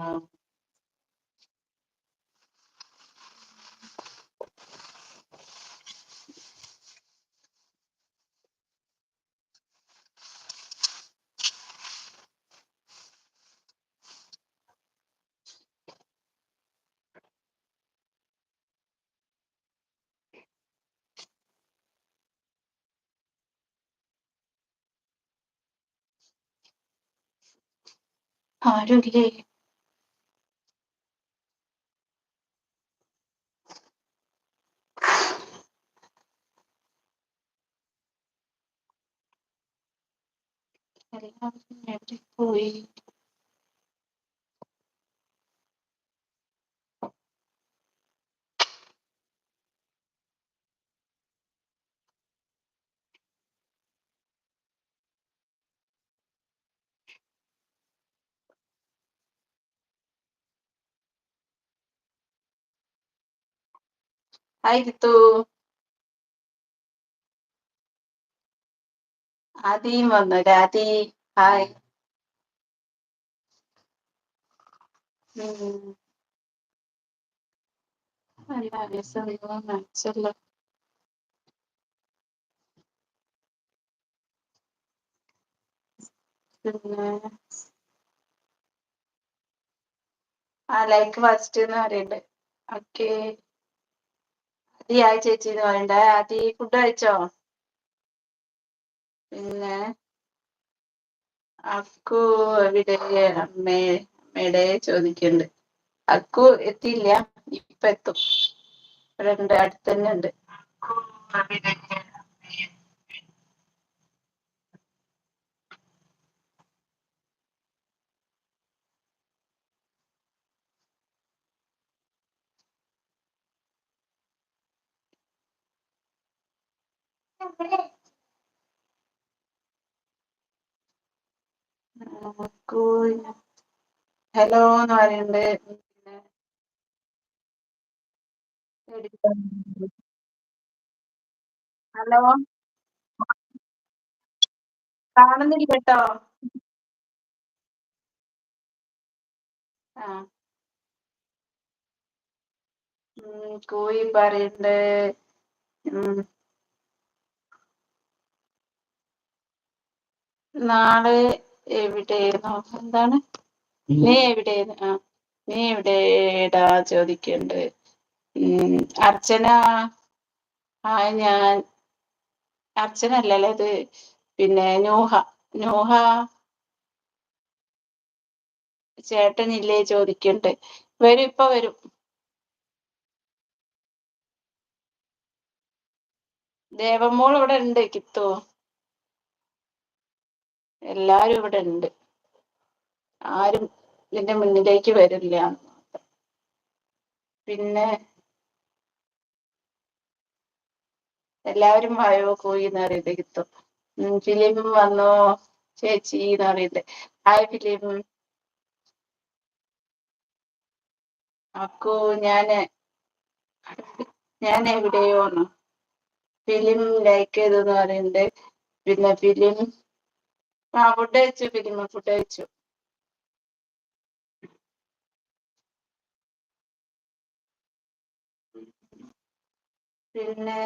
Um, 好，这里可以。എവിടെ പോയി hi രിത്തു ആദിയും വന്നു രാധി ഹായ് മനസ്സില്ല പിന്നെ ആ ലൈക്ക് ഫസ്റ്റ് എന്ന് പറയണ്ട്. ഓക്കെ അതി ആയി ചേച്ചി എന്ന് പറയണ്ട. അതി ഫുഡ് കഴിച്ചോ? പിന്നെ അക്കു എവിടെ അമ്മേ. അമ്മയുടെ ചോദിക്കുന്നുണ്ട്. അക്കു എത്തിയില്ല ഇപ്പൊ എത്തും. രണ്ട് അടുത്ത് തന്നെ ഉണ്ട് Good. ഹലോ എന്ന് പറയുന്നുണ്ട് ഹലോ? കാണുന്നില്ല കേട്ടോ ആ കോയി നാളെ എവിടെയായിരുന്നു? എന്താണ്? നീ എവിടെ? ആ നീ എവിടെടാ ചോദിക്കണ്ട്. അർച്ചന? ആ ഞാൻ. അർച്ചന അല്ലല്ലേ ഇത്? പിന്നെ നൂഹ. നൂഹ? ചേട്ടനില്ലേ ചോദിക്കണ്ട്. വരും ഇപ്പൊ വരും. ദേവമോൾ ഇവിടെ ഉണ്ട് കിത്തു. എല്ലാരും ഇവിടെ ഉണ്ട്. ആരും ഇതിന്റെ മുന്നിലേക്ക് വരില്ല. പിന്നെ എല്ലാവരും വായോ കോയി എന്ന് പറയുന്നത് കിത്തും ഉം, ഫിലിം വന്നോ? ചേച്ചി എന്ന് പറയുന്നത്. Hi film. അക്കു ഞാൻ ഞാൻ എവിടെയോന്ന് ഫിലിം ലൈക്ക് ചെയ്തെന്ന് പറയുന്നുണ്ട് പിന്നെ ഫിലിം ആ ഫുഡ് കഴിച്ചു? ഫിലിം ഫുഡ് കഴിച്ചു? പിന്നെ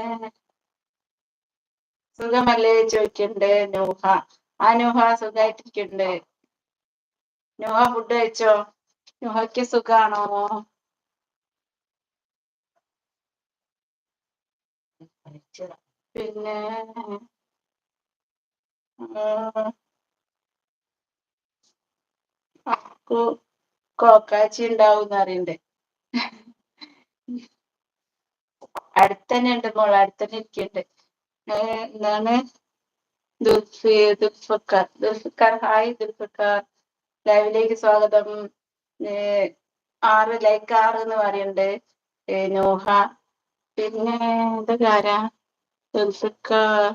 സുഖമല്ലേ ചോദിക്കണ്ട് നൂഹ. ആ നൂഹ സുഖായിട്ടിരിക്കണ്ട്. നൂഹ ഫുഡ് കഴിച്ചോ? നൂഹയ്ക്ക് സുഖാണോ? പിന്നെ കോക്കാച്ചി ഉണ്ടാവും അറിയണ്ടേ അടുത്തന്നെ ഉണ്ട് മോൾ അടുത്തന്നെ ഇരിക്കുന്നുണ്ട് എന്താണ്? ദുൽഫി ദുൽഫക്കാർ ദുൽഫക്കാർ ഹായ് ദുൽഫക്കാർ ലൈവിലേക്ക് സ്വാഗതം. ആറ് ലൈക്ക് ആറ് എന്ന് പറയുന്നുണ്ട്. നോഹ. പിന്നെ ഇതൊക്കെ ആരാ? Dulfiqar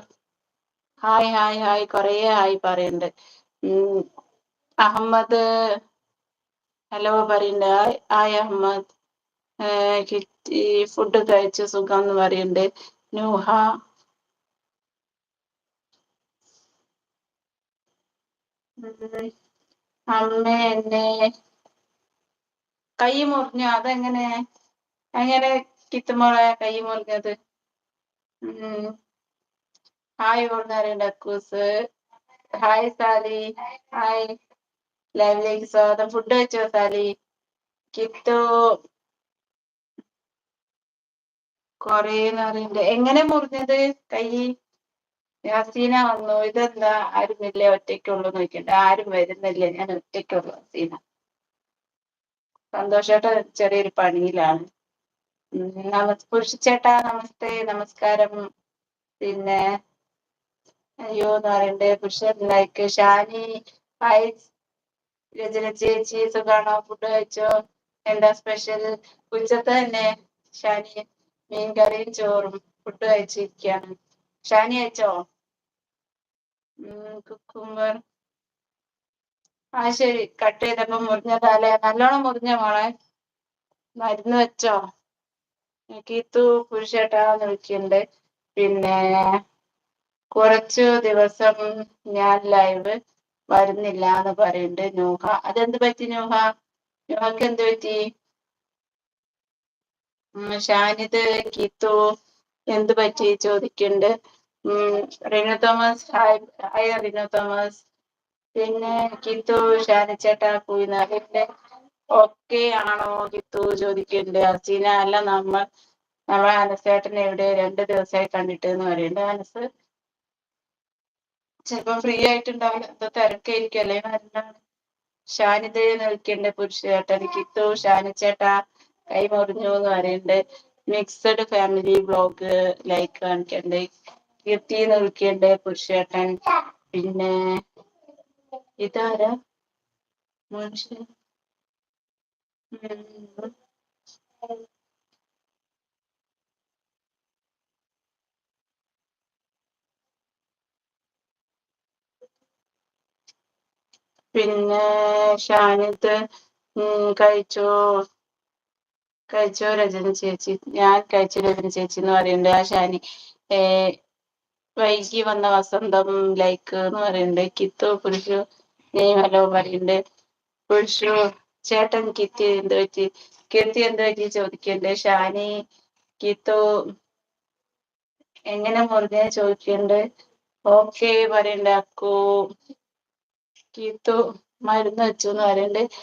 hi hi hi. കൊറേ ഹായ് പറയുന്നുണ്ട്. അഹമ്മദ്. ഹലോ പറയുന്നുണ്ട്. Hi hi Ahmed. Kitty food കഴിച്ച സുഖം എന്ന് പറയുന്നുണ്ട് നൂഹ അമ്മ എന്നെ. കൈ മുറിഞ്ഞു? അതെങ്ങനെ? എങ്ങനെ കിത്തുമോളെ കൈ മുറിഞ്ഞത്? ഹായ് ഓർന്നറിയണ്ട അക്കൂസ് ഹായ് സാലി. ഹായ്. ലൈവിലേക്ക് സ്വാഗതം. ഫുഡ് വെച്ചോ സാലി? കിത്തു കൊറേന്ന് അറിയണ്ട് എങ്ങനെ മുറിഞ്ഞത്? കൈ ഹസീന വന്നു. ഇതെന്താ? ആരുമില്ലേ ഒറ്റയ്ക്കുള്ളൂ നോക്കിണ്ട് ആരും വരുന്നില്ല. ഞാൻ ഒറ്റയ്ക്കുള്ളൂ ഹസീന സന്തോഷേട്ട ചെറിയൊരു പണിയിലാണ്. നമസ് പുരുഷിച്ചേട്ടാ നമസ്തേ നമസ്കാരം. പിന്നെ അയ്യോ എന്ന് പറയണ്ട് പുരുഷൻ ലൈക്ക് ഷാനി ഹായ് രചന ചേച്ചി സുഖാണോ? ഫുഡ് കഴിച്ചോ? എന്താ സ്പെഷ്യൽ? ഉച്ചത്തെ തന്നെ ഷാനി. മീൻകറിയും ചോറും ഫുഡ് കഴിച്ചിരിക്കുകയാണ് ഷാനി കഴിച്ചോ? കുക്കുംബർ. ആ ശരി. കട്ട് ചെയ്തപ്പോ മുറിഞ്ഞതല്ലേ നല്ലോണം മുറിഞ്ഞ മോളെ? മരുന്ന് വെച്ചോ? കീത്തു പുരുഷേട്ടാന്ന് വിളിക്കുന്നുണ്ട് പിന്നെ കുറച്ചു ദിവസം ഞാൻ ലൈവ് വരുന്നില്ല എന്ന് പറയുന്നുണ്ട് നൂഹ. അതെന്ത് പറ്റി നൂഹ? നൂഹക്ക് എന്ത് പറ്റി? ഷാനിദ് കീത്തു എന്ത് പറ്റി ചോദിക്കുന്നുണ്ട് റിനു തോമസ് ഹായ് ഹായ് റിനു തോമസ്. പിന്നെ കിത്തു ഷാനിച്ചേട്ടാ കുയിനാലിന്റെ ഒക്കെ ആണോ കിത്തു ചോദിക്കുന്നുണ്ട് അസീന അല്ല നമ്മൾ നമ്മളെ അനസേട്ടനെ എവിടെ? രണ്ട് ദിവസമായി കണ്ടിട്ട് എന്ന് പറയുന്നുണ്ട്. അനസ് ചിലപ്പോ ഫ്രീ ആയിട്ടുണ്ടാവില്ല. എന്തോ തിരക്കായിരിക്കും അല്ലേ? ഷാനിദ് നിൽക്കേണ്ട പുരുഷേട്ടൻ കിത്തു ഷാനിച്ചേട്ടാ കൈ മുറിഞ്ഞു എന്ന് മിക്സഡ് ഫാമിലി ബ്ലോഗ് ലൈക്ക് കാണിക്കണ്ട്. കീർത്തി നിൽക്കേണ്ട പുരുഷേട്ടൻ. പിന്നെ ഇതാരാ? മനുഷ്യൻ. പിന്നെ ഷാനിത്ത് കഴിച്ചോ? കഴിച്ചോ രചന ചേച്ചി? ഞാൻ കഴിച്ചു രചന ചേച്ചി എന്ന് പറയുന്നുണ്ട്. ആ ഷാനി ഏ വൈകി വന്ന വസന്തം ലൈക്ക് എന്ന് പറയുന്നുണ്ട്. കിത്തു പുരുഷു നീ ഹലോ പറയുന്നുണ്ട്. പുരുഷു ചേട്ടൻ കിത്തി എന്ത് പറ്റി? കീർത്തി എന്ത് പറ്റി ചോദിക്കുന്നുണ്ട്. ഷാനി കിത്തു എങ്ങനെ മുറിഞ്ഞ ചോദിക്കുന്നുണ്ട്. ഓക്കെ പറയണ്ട അക്കു കീത്തു മരുന്ന് വെച്ചു എന്ന് പറയുന്നുണ്ട്.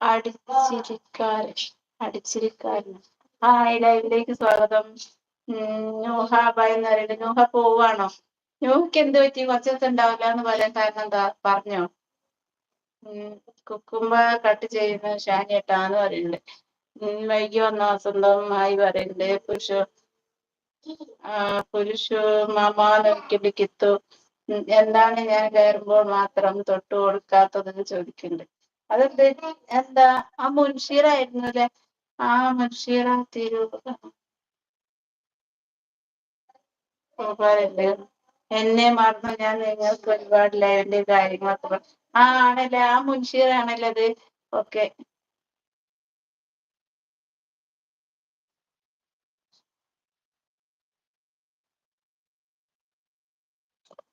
അടിച്ചിരിക്കാരൻ അടിച്ചിരിക്കാരൻ ആ ലൈവിലേക്ക് സ്വാഗതം. നൂഹ ബായ് എന്ന് പറയുന്നത് നൂഹ പോവാണോ? നൂഹയ്ക്ക് എന്ത് പറ്റി? കുറച്ചൊക്കെ ഉണ്ടാവില്ല എന്ന് പറയാൻ കാരണം എന്താ? പറഞ്ഞോ. കുക്കുമ്പ കട്ട് ചെയ്യുന്ന ഷാനിയട്ടാന്ന് പറയുന്നുണ്ട്. വൈകി വന്ന? വസന്തം ആയി പറയുന്നുണ്ട് പുരുഷ പുരുഷു മാമാനൊക്കെ കിത്തു. എന്താണ് ഞാൻ കയറുമ്പോൾ മാത്രം തൊട്ടു കൊടുക്കാത്തതെന്ന് ചോദിക്കുന്നുണ്ട് അതെന്ത്? എന്താ? ആ മുൻഷീറായിരുന്നു അല്ലെ? എന്നെ മറന്നു ഞാൻ നിങ്ങൾക്ക് ഒരുപാട് ലൈവിന്റെ കാര്യങ്ങളൊക്കെ ആ ആണല്ലേ? ആ മുൻഷീറാണല്ലേ അത്? ഓക്കെ.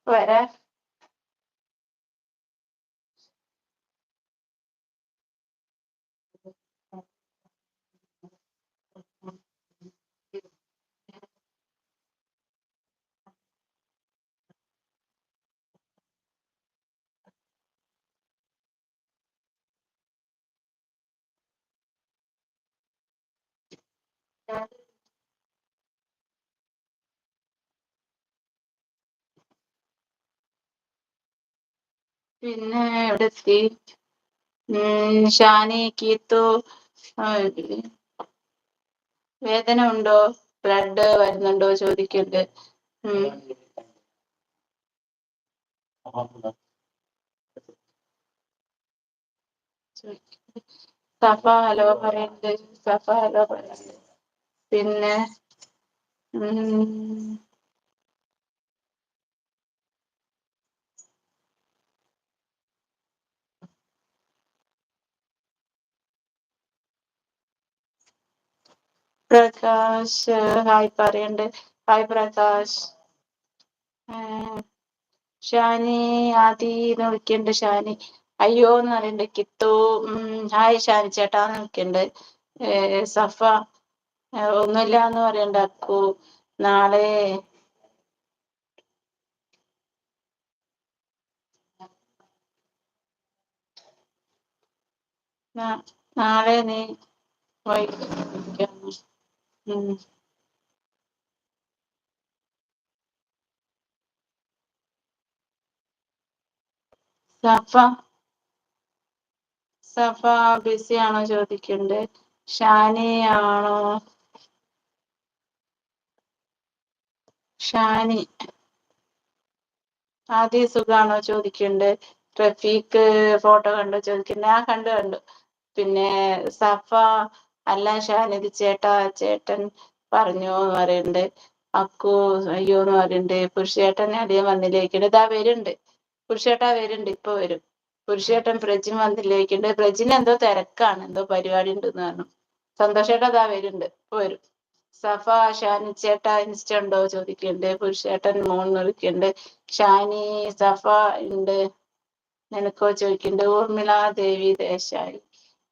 വരാ. പിന്നെ എവിടെ എത്തി? ഷാനി കീത്തു വേദന ഉണ്ടോ? ബ്ലഡ് വരുന്നുണ്ടോ ചോദിക്കുന്നുണ്ട് സഫ ഹലോ പറയുന്നുണ്ട് സഫ ഹലോ പറയുന്നുണ്ട് പിന്നെ പ്രകാശ് ഹായ് പറയണ്ട്. ഹായ് പ്രകാശ്. ഷാനി ആദി എന്ന് ഷാനി. അയ്യോ എന്ന് പറയുന്നുണ്ട് കിത്തു ഹായ് ഷാനി ചേട്ടാ എന്ന് ഏ, സഫ ഒന്നുമില്ല എന്ന് പറയണ്ട. അക്കു നാളെ നാളെ നീ ഉം. സഫ സഫ ബിസി ആണോ ചോദിക്കുന്നുണ്ട് ഷാനി ആണോ ഷാനി. ആദ്യ സുഖാണോ ചോദിക്കുന്നുണ്ട് റഫീഖ് ഫോട്ടോ കണ്ടോ ചോദിക്കുന്നുണ്ട് ആ കണ്ടു കണ്ടു. പിന്നെ സഫ അല്ല ഷാനിത് ചേട്ടാ ചേട്ടൻ പറഞ്ഞു എന്ന് പറയുന്നുണ്ട് അക്കു അയ്യോ എന്ന് പറയുന്നുണ്ട് പുരുഷേട്ടൻ അധികം വന്നില്ലേക്കുണ്ട്. ഇതാ വരുന്നുണ്ട് പുരുഷേട്ടാ വരുന്നുണ്ട് ഇപ്പൊ വരും. പുരുഷേട്ടൻ പ്രജിൻ വന്നില്ലേക്കുണ്ട്. പ്രജിന് എന്തോ തിരക്കാണ്. എന്തോ പരിപാടി ഉണ്ട് എന്ന് പറഞ്ഞു. സന്തോഷേട്ടാ ഇതാ വരുന്നുണ്ട് ഇപ്പൊ വരും. സഫ ഷാനി ചേട്ടാ ഇൻസ്റ്റ ഉണ്ടോ ചോദിക്കണ്ട്. പുരുഷേട്ടൻ മോൻ വിളിക്കുന്നുണ്ട് ഷാനി സഫ ഉണ്ട്. നിനക്കോ ചോദിക്കണ്ട്. ഊർമിള ദേവി ദേശായി.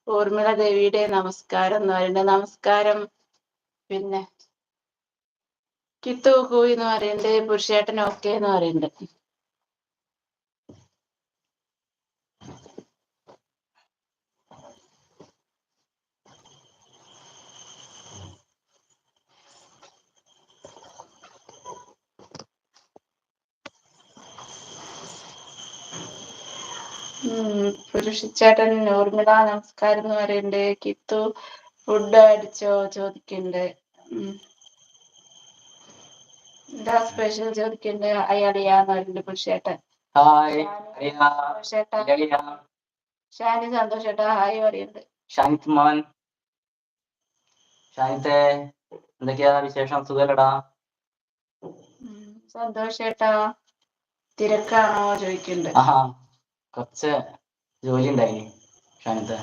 ഊർമിള ദേവിയുടെ നമസ്കാരം എന്ന് പറയുന്നത്. നമസ്കാരം പിന്നെ കിത്തു കൂയി എന്ന് പറയുന്നുണ്ട് പുരുഷേട്ടൻ ഓക്കെ എന്ന് പറയുന്നുണ്ട് പുരുഷച്ചേട്ടൻ ഊർമിള നമസ്കാരം എന്ന് പറയുന്നുണ്ട് കിത്തു ഫുഡ് അടിച്ചോ ചോദിക്കുന്നുണ്ട് എന്താ സ്പെഷ്യൽ ചോദിക്കുന്നുണ്ട് അയാളിയാന്ന് പറയുന്നുണ്ട് പുരുഷേട്ടൻ ഷാനി സന്തോഷേട്ടാ ഹായ് പറയുന്നുണ്ട് ഷാനിത് മോൻ. ഷാനിത്തെ എന്തൊക്കെയാ വിശേഷം? സുഖല്ലടാ? സന്തോഷേട്ടാ. തിരക്കാണോ ചോദിക്കുന്നുണ്ട് കുറച്ച് ജോലി ഉണ്ടായി ഷാനിത്തെ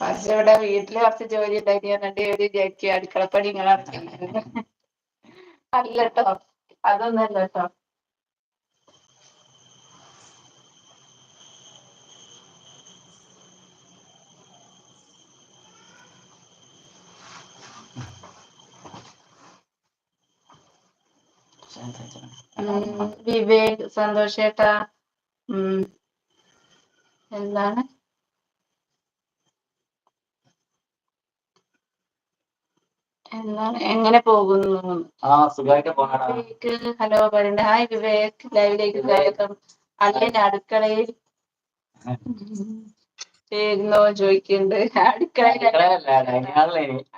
പക്ഷെ ഇവിടെ വീട്ടിൽ കുറച്ച് ജോലി ഉണ്ടാക്കി എന്നിട്ട് ഒരു വിചാരിക്കും അടുക്കളപ്പണി ഇങ്ങനെ അല്ലട്ടോ. അല്ല ട്ടോ അതൊന്നല്ല ട്ടോ വിവേക് സന്തോഷേട്ടാ എന്താണ്? എന്താണ്? എങ്ങനെ പോകുന്നു? വിവേക് ഹലോ പറയണ്ട. ഹായ് വിവേക്. ലൈവിലേക്ക് സ്വാഗതം. അല്ലെ അടുക്കളയിൽ ചോദിക്കുന്നുണ്ട് അടുക്കളയിലല്ല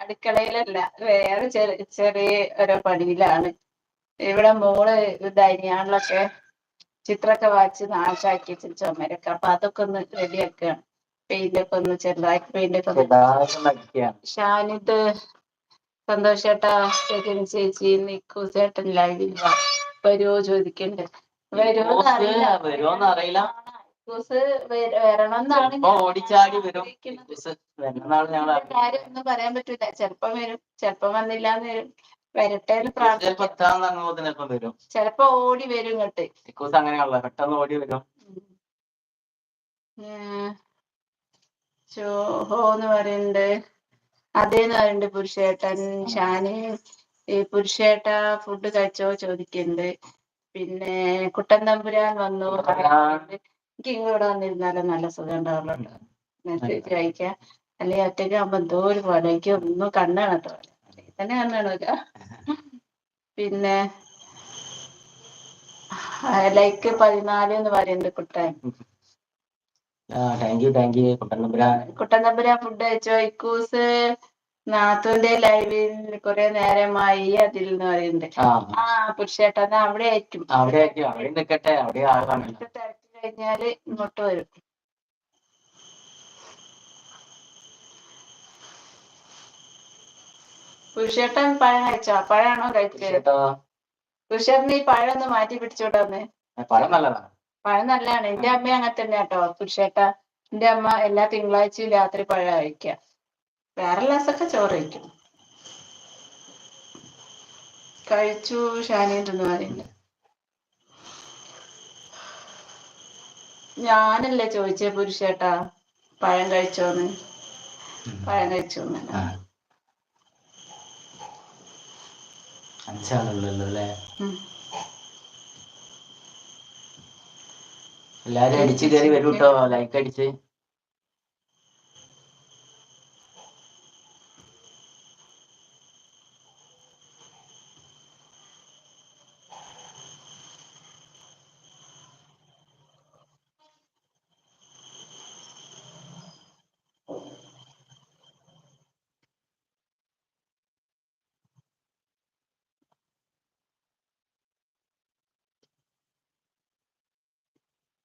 അടുക്കളയിലല്ല വേറെ ചെറിയ ചെറിയ ഓരോ പണിയിലാണ്. ഇവിടെ മോൾ ഇതായി ഹാളിലൊക്കെ ചിത്രമൊക്കെ വായിച്ച് നാശാക്കി വെച്ച് ചുമരൊക്കെ. അപ്പൊ അതൊക്കെ ഒന്ന് റെഡിയാക്കുകയാണ്. പെയിന്റ് ഒക്കെ ഒന്ന് ചെറുതാക്കി പെയിന്റ് ഒക്കെ ഷാനിത് സന്തോഷ് ചേട്ടാ ചേച്ചി ചേച്ചി നിക്കു ചേട്ടൻ ലൈവിൽ വരുമോ ചോദിക്കണ്ട്. വരുമോ അറിയില്ല. വരുമോന്ന് അറിയില്ല. വരണം എന്നാണ് ഇപ്പൊ ഓടിച്ചാടി വരും. വരുന്ന നാൾ ഞങ്ങൾ കാര്യം ഒന്നും പറയാൻ പറ്റൂല. ചെലപ്പം വരും. ചെലപ്പം വന്നില്ലാന്ന് വരും. വരട്ടെ എന്ന് ചിലപ്പോ പ്രാർത്ഥിക്കാം. എത്താന്ന് പറഞ്ഞ ചിലപ്പോ വരും. ചെലപ്പോ ഓടി വരും ഇങ്ങോട്ട്. ഇക്കൂസ് അങ്ങനെയുള്ള പെട്ടെന്ന് ഓടി വരും. ചോഹോ എന്ന് പറയുന്നുണ്ട് അതേന്ന് പറയുന്നുണ്ട് പുരുഷേട്ടൻ ഷാന്. ഈ പുരുഷേട്ട ഫുഡ് കഴിച്ചോ ചോദിക്കുന്നുണ്ട് പിന്നെ കുട്ടൻ തമ്പുരാൻ വന്നു. എനിക്ക് ഇങ്ങോട്ട് വന്നിരുന്നാലും നല്ല സുഖം ഉണ്ടാവുള്ളൂ മെസ്സേജ് അയക്കാം അല്ലെങ്കിൽ ഒറ്റയ്ക്ക് ആകുമ്പോ എന്തോ ഒരു പോലെ എനിക്ക് ഒന്നും കണ്ണാണ് കേട്ടോ. തന്നെ കണ്ണാണോ പിന്നെ ലൈക്ക് പതിനാല് എന്ന് പറയുന്നുണ്ട് Kuttan. Thank you thank you Kuttanampuran Kuttan Thampuran food കഴിച്ചോ? ഇക്കൂസ് നാത്തുന്റെ ലൈവിൽ കുറെ നേരമായി അതിൽ എന്ന് പറയുന്നുണ്ട് ആ. പുരുഷേട്ടാ അവിടെ ആയിരിക്കും. അവിടെ ആയിരിക്കും. അവിടെ നിൽക്കട്ടെ അവിടെ തിരക്ക് കഴിഞ്ഞാൽ ഇങ്ങോട്ട് വരും. പുരുഷേട്ടൻ പഴം കഴിച്ചോ? പഴമാണോ കഴിച്ചത്? പുരുഷേട്ടൻ ഈ പഴം ഒന്ന് മാറ്റി പിടിച്ചോട്ടെ പഴം നല്ലതാണ്. പഴം നല്ലതാണ്. എന്റെ അമ്മ അങ്ങനെ തന്നെ കേട്ടോ പുരുഷേട്ട എന്റെ അമ്മ എല്ലാ തിങ്കളാഴ്ചയും രാത്രി പഴം കഴിക്കുക വേറെ ലാസൊക്കെ ചോറ് കഴിക്കും. കഴിച്ചു ഷാനിട്ടെന്ന് പറയുന്നത് ഞാനല്ലേ ചോദിച്ചേ പുരുഷേട്ടാ പഴം കഴിച്ചോന്ന്? പഴം കഴിച്ചോന്ന് ആ അഞ്ചാളുള്ളല്ലോ അല്ലേ. എല്ലാരും അടിച്ച് കയറി വരൂട്ടോ ലൈക്ക് അടിച്ച്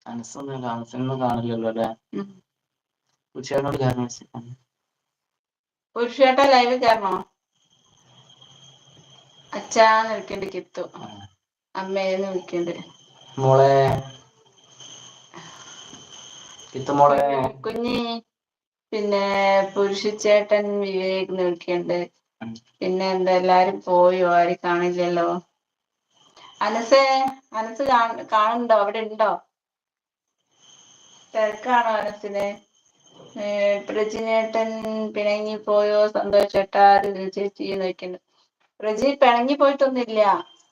അനസൊന്നും അനസൊന്നും കാണില്ലല്ലോ അല്ലേ. ഉച്ചയോട് കാരണം പുരുഷേട്ടാ ലൈവ് കയറണോ? അച്ഛാന്ന് വിളിക്കണ്ട് കിത്തു. അമ്മേന്ന് വിളിക്കണ്ട്. മോളെ. കിത്തുമോളെ കുഞ്ഞി പിന്നെ പുരുഷച്ചേട്ടൻ വിവേക് വിളിക്കണ്ട്. പിന്നെ എന്താ എല്ലാരും പോയോ? ആരും കാണില്ലല്ലോ? അനസേ അനസ് കാണ- കാണുന്നുണ്ടോ? അവിടെ ഉണ്ടോ? തിരക്കാണോ ഏ, പ്രജിനേട്ടൻ പിണങ്ങി പോയോ സന്തോഷേട്ടാ ചേച്ചി എന്ന് പ്രജി പിണങ്ങി പോയിട്ടൊന്നുമില്ല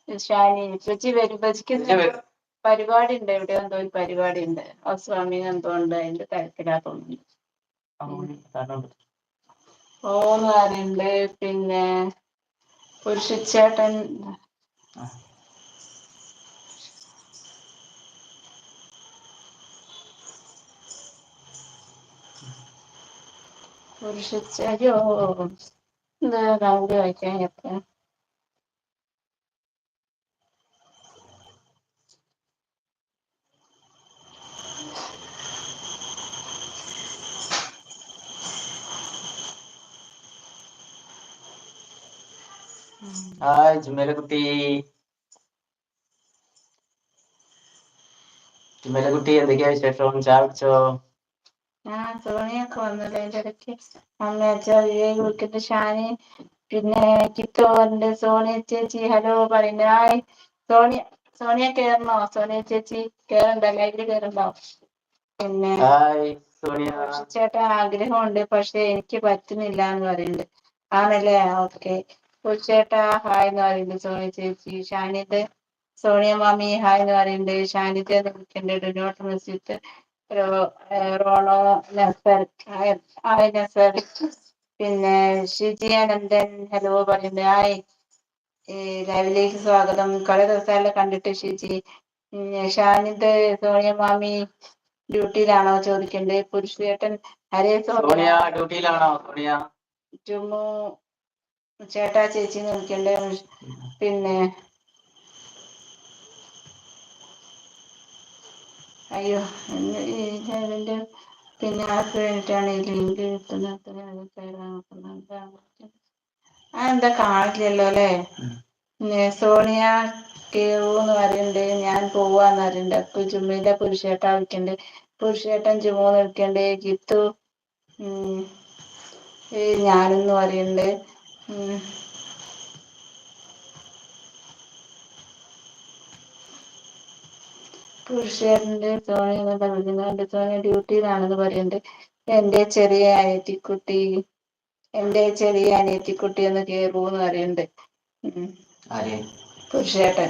ഷാനി. പ്രജി വരും. പ്രജിക്ക് പരിപാടി ഉണ്ട് എവിടെ എന്തോ ഒരു പരിപാടി ഉണ്ട് ആ സ്വാമി എന്തോ ഉണ്ട്. അതിന്റെ തിരക്കിലാ തോന്നുന്നു. ഓന്ന് പറയുന്നുണ്ട്. പിന്നെ പുരുഷച്ചേട്ടൻ പുരുഷച്ചോ എന്താ രാവിലെ വായിക്കാൻ എത്ര ഹായ് ജുമേല കുട്ടി ജുമേല കുട്ടി എന്തൊക്കെയാ വിശേഷം ചായ കുടിച്ചോ ആ സോണിയൊക്കെ വന്നല്ലോ അതിന്റെ ഇടയ്ക്ക്. അമ്മ അച്ഛാ വിവേക് വിളിക്കുന്ന ഷാനി. പിന്നെ കിത്തോണ്ട് സോണിയ ചേച്ചി ഹലോ പറയുന്നു. ഹായ്. സോണിയ സോണിയ കേറണോ? സോണിയ ചേച്ചി കേറണ്ടോ ലൈവിൽ കേറണ്ടോ? പിന്നെ ചേട്ടാ ആഗ്രഹമുണ്ട് പക്ഷെ എനിക്ക് പറ്റുന്നില്ല എന്ന് പറയുന്നുണ്ട്. ആണല്ലേ? ഓക്കെ. ചേട്ടാ ഹായ് എന്ന് പറയുന്നുണ്ട് സോണിയ ചേച്ചി. ഷാനിത് സോണിയ മാമി ഹായ് എന്ന് പറയുന്നുണ്ട്. ഷാനിത്തെ വിളിക്കുന്നുണ്ട് മെസ്സിട്ട് റോണോ നസർ ഹായ് ഹായ് നസർ പിന്നെ ഷിജി അനന്തൻ ഹലോ പറയുന്നുണ്ട് ഹായ്. ലൈവിലേക്ക് സ്വാഗതം. കുറെ ദിവസമായല്ലോ കണ്ടിട്ട് ഷിജി. ഉം, ഷാനിത് സോണിയ മാമി ഡ്യൂട്ടിയിലാണോ ചോദിക്കണ്ടേ? പുരുഷേട്ടൻ ഹരേ സോണിയ സോണിയ ഡ്യൂട്ടിയിലാണോ? സോണിയ. ചുമു ചേട്ടാ ചേച്ചി നോക്കണ്ടേ പിന്നെ അയ്യോ എന്ന് ഈ ഇതിന്റെ പിന്നെ ആർക്ക് വേണ്ടിയിട്ടാണ് ഈ ലിങ്ക് കിട്ടുന്നത് ആ എന്താ കാണില്ലല്ലോ അല്ലേ? സോണിയ കേറൂ എന്ന് പറയുന്നുണ്ട് ഞാൻ പോവാന്ന് പറയുന്നുണ്ട് അപ്പൊ ജുമ്മിന്റെ പുരുഷേട്ട വിൽക്കണ്ട് പുരുഷേട്ടൻ ജുമു നിൽക്കണ്ട്. ഗിത്തു ഞാനെന്ന് പറയുന്നുണ്ട് എന്നല്ല വിളിക്കുന്നത് സോണിയ ഡ്യൂട്ടിയിലാണെന്ന് പറയുന്നുണ്ട് എന്റെ ചെറിയ അനിയത്തിക്കുട്ടി എന്റെ ചെറിയ അനിയത്തിക്കുട്ടി എന്ന് കേറൂന്ന് പറയുന്നുണ്ട് പുരുഷേട്ടൻ.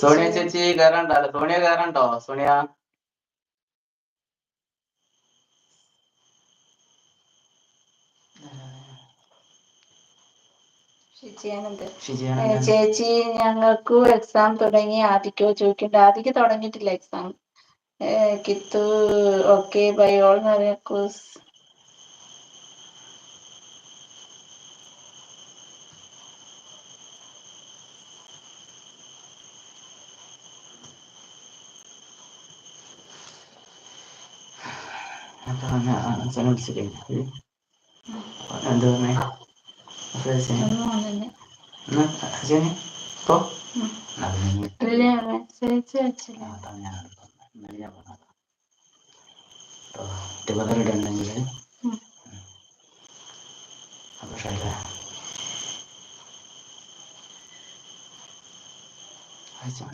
സോണിയ ചേച്ചി. കയറണ്ടോ സോണിയ കയറണ്ടോ സോണിയ? ഷിജിയാനന്ദ് ചേച്ചി ഞങ്ങൾക്കു എക്സാം തുടങ്ങി. ആദിക്കോ ചോദിക്കണ്ട ആദിക്ക് തുടങ്ങിയിട്ടില്ല exam Kittu okay bye all എന്ന് അതാണ് വിളിച്ചില്ലേ? എന്ത് പറഞ്ഞേ?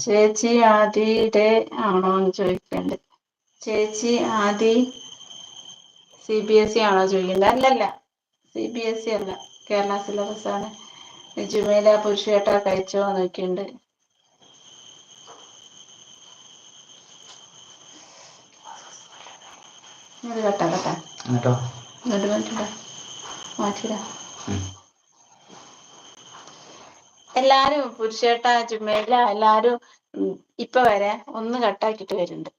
ചേച്ചി ആദിയുടെ ആണോ എന്ന് ചോദിക്കണ്ട്. ചേച്ചി Aadi C B S E ആണോ ചോദിക്കണ്ടത് അല്ലല്ല. സി ബി എസ് ഇ അല്ല. കേരള സിലബസ് ആണ് ജുമേല പുരുഷേട്ട കഴിച്ചോ നോക്കിയുണ്ട്. ഇത് കട്ടാ കട്ടാ എന്നിട്ടോ? ഇങ്ങോട്ട് മാറ്റിടാ മാറ്റിടാ. ഉം. എല്ലാരും പുരുഷേട്ട ജുമേല എല്ലാരും ഇപ്പൊ വരെ ഒന്ന് കട്ടാക്കിട്ട് വരുന്നുണ്ട്.